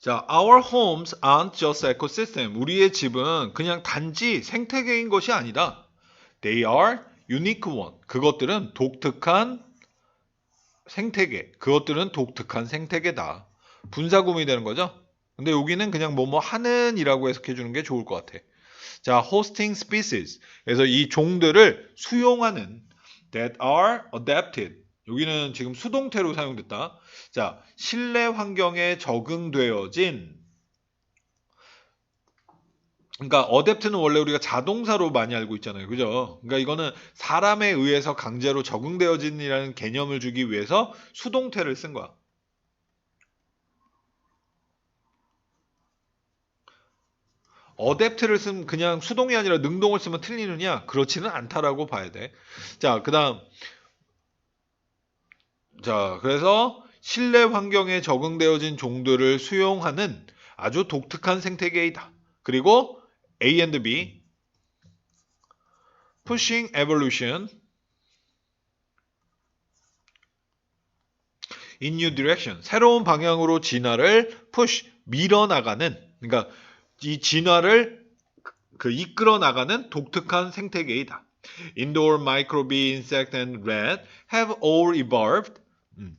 자, our homes aren't just ecosystem. 우리의 집은 그냥 단지 생태계인 것이 아니다. They are unique one. 그것들은 독특한 생태계. 그것들은 독특한 생태계다. 분사구문이 되는 거죠. 근데 여기는 그냥 뭐뭐 하는이라고 해석해 주는 게 좋을 것 같아. 자, hosting species. 그래서 이 종들을 수용하는 that are adapted. 여기는 지금 수동태로 사용됐다. 자, 실내 환경에 적응되어진 그러니까 adapt는 원래 우리가 자동사로 많이 알고 있잖아요. 그죠? 그러니까 이거는 사람에 의해서 강제로 적응되어진이라는 개념을 주기 위해서 수동태를 쓴 거야. 어댑트를 쓰면 그냥 수동이 아니라 능동을 쓰면 틀리느냐? 그렇지는 않다라고 봐야 돼. 자, 그다음 자, 그래서 실내 환경에 적응되어진 종들을 수용하는 아주 독특한 생태계이다. 그리고 A and B pushing evolution in new direction 새로운 방향으로 진화를 push 밀어 나가는 그러니까 이 진화를 그 이끌어 나가는 독특한 생태계이다. Indoor microbe, insect, and rat have all evolved 음,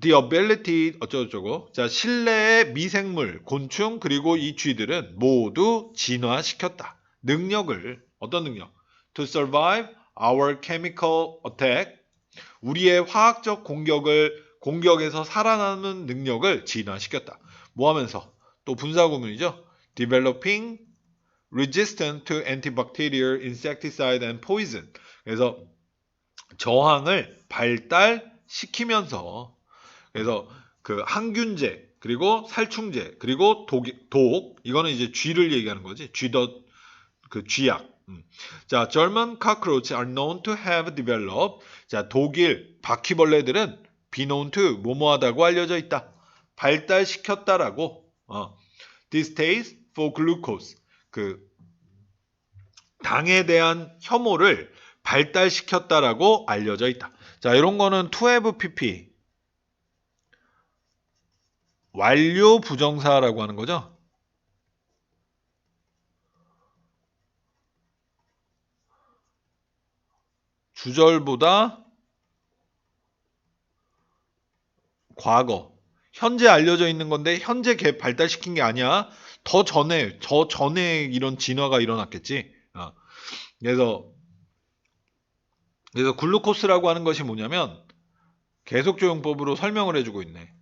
the ability 어쩌고저쩌고 자 실내의 미생물, 곤충 그리고 이 쥐들은 모두 진화시켰다. 능력을 어떤 능력? To survive our chemical attack 우리의 화학적 공격을 공격에서 살아남는 능력을 진화시켰다. 뭐 하면서? 또 분사 구문이죠. developing resistant to antibacterial insecticide and poison. 그래서 저항을 발달시키면서 그래서 그 항균제 그리고 살충제 그리고 독, 독 이거는 이제 쥐를 얘기하는 거지 쥐더 그 쥐약 음. 자 German cockroach are known to have developed 자 독일 바퀴벌레들은 be known to 뭐뭐하다고 알려져 있다 발달시켰다라고 어. distaste for glucose 그 당에 대한 혐오를 발달시켰다라고 알려져 있다. 자, 이런 거는 to have pp 완료 부정사라고 하는 거죠. 주절보다 과거 현재 알려져 있는 건데 현재 개 발달시킨 게 아니야. 더 전에 저 전에 이런 진화가 일어났겠지. 어. 그래서 그래서 글루코스라고 하는 것이 뭐냐면 계속 조용법으로 설명을 해주고 있네.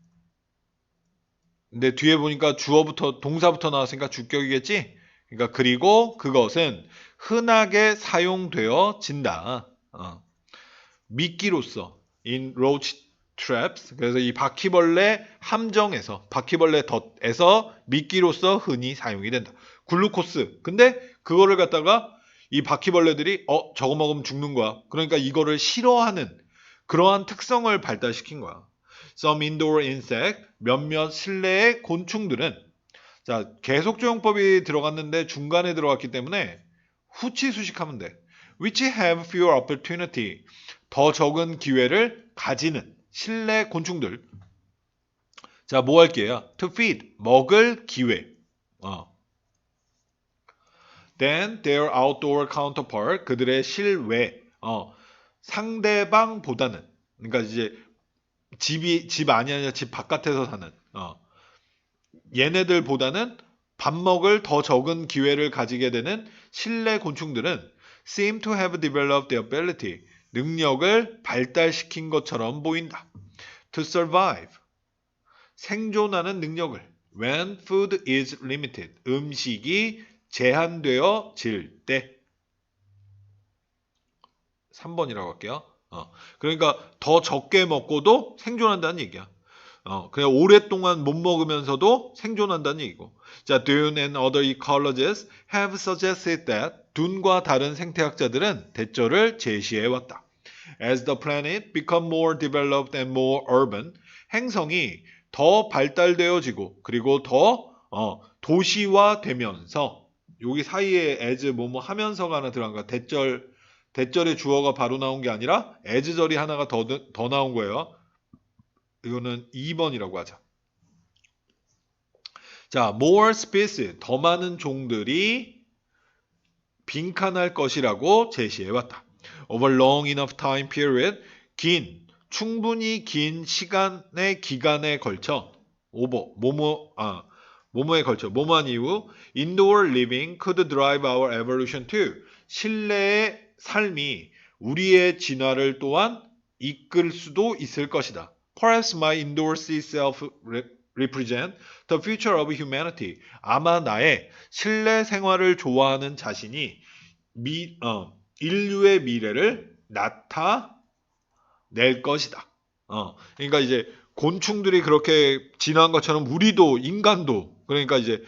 근데 뒤에 보니까 주어부터 동사부터 나왔으니까 주격이겠지. 그러니까 그리고 그것은 흔하게 사용되어진다. 어. 미끼로서 in roach traps 그래서 이 바퀴벌레 함정에서 바퀴벌레 덫에서 미끼로서 흔히 사용이 된다. 글루코스. 근데 그거를 갖다가 이 바퀴벌레들이 어 저거 먹으면 죽는 거야. 그러니까 이거를 싫어하는 그러한 특성을 발달시킨 거야. Some indoor insect 몇몇 실내의 곤충들은 자 계속 조용법이 들어갔는데 중간에 들어갔기 때문에 후치 수식하면 돼. Which have fewer opportunity 더 적은 기회를 가지는 실내 곤충들. 자, 뭐 할게요? To feed, 먹을 기회. 어. Then their outdoor counterpart, 그들의 실외, 어, 상대방보다는, 그러니까 이제 집이 집 안이 아니라 집 바깥에서 사는, 어, 얘네들보다는 밥 먹을 더 적은 기회를 가지게 되는 실내 곤충들은 seem to have developed the ability, 능력을 발달시킨 것처럼 보인다. To survive. 생존하는 능력을. When food is limited. 음식이 제한되어질 때. 3번이라고 할게요. 어, 그러니까 더 적게 먹고도 생존한다는 얘기야. 어, 그냥 오랫동안 못 먹으면서도 생존한다는 얘기고. 자, Dune and other ecologists have suggested that 둔과 다른 생태학자들은 대절을 제시해 왔다. As the planet become more developed and more urban, 행성이 더 발달되어지고 그리고 더 어, 도시화되면서 여기 사이에 as 뭐뭐 하면서가 하나 들어간 거야. 대절 대절의 주어가 바로 나온 게 아니라 as절이 하나가 더, 더 나온 거예요. 이거는 2번이라고 하자. 자, more species, 더 많은 종들이 빈칸할 것이라고 제시해 왔다. Over long enough time period, 긴, 충분히 긴 시간의 기간에 걸쳐, over, 뭐뭐, 아, 뭐뭐에 걸쳐, 뭐뭐한 이후, indoor living could drive our evolution too. 실내의 삶이 우리의 진화를 또한 이끌 수도 있을 것이다. Perhaps my indoors itself re- represent the future of humanity. 아마 나의 실내 생활을 좋아하는 자신이 미, 어, 인류의 미래를 나타낼 것이다. 어, 그러니까 이제 곤충들이 그렇게 진화한 것처럼 우리도 인간도 그러니까 이제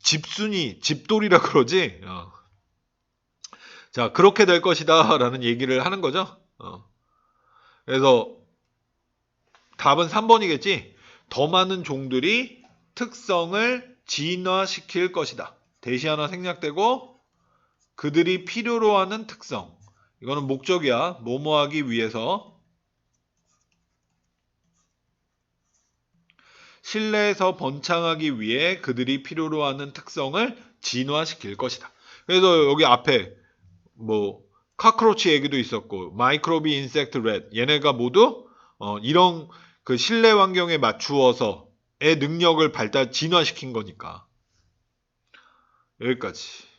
집순이 집돌이라 그러지. 어. 자 그렇게 될 것이다라는 얘기를 하는 거죠. 어. 그래서 답은 3번이겠지. 더 많은 종들이 특성을 진화시킬 것이다. 대시 하나 생략되고 그들이 필요로 하는 특성. 이거는 목적이야. 뭐뭐 하기 위해서 실내에서 번창하기 위해 그들이 필요로 하는 특성을 진화시킬 것이다. 그래서 여기 앞에 뭐 카크로치 얘기도 있었고 마이크로비 인섹트 렛 얘네가 모두 어, 이런 그 실내 환경에 맞추어서의 능력을 발달 진화시킨 거니까 여기까지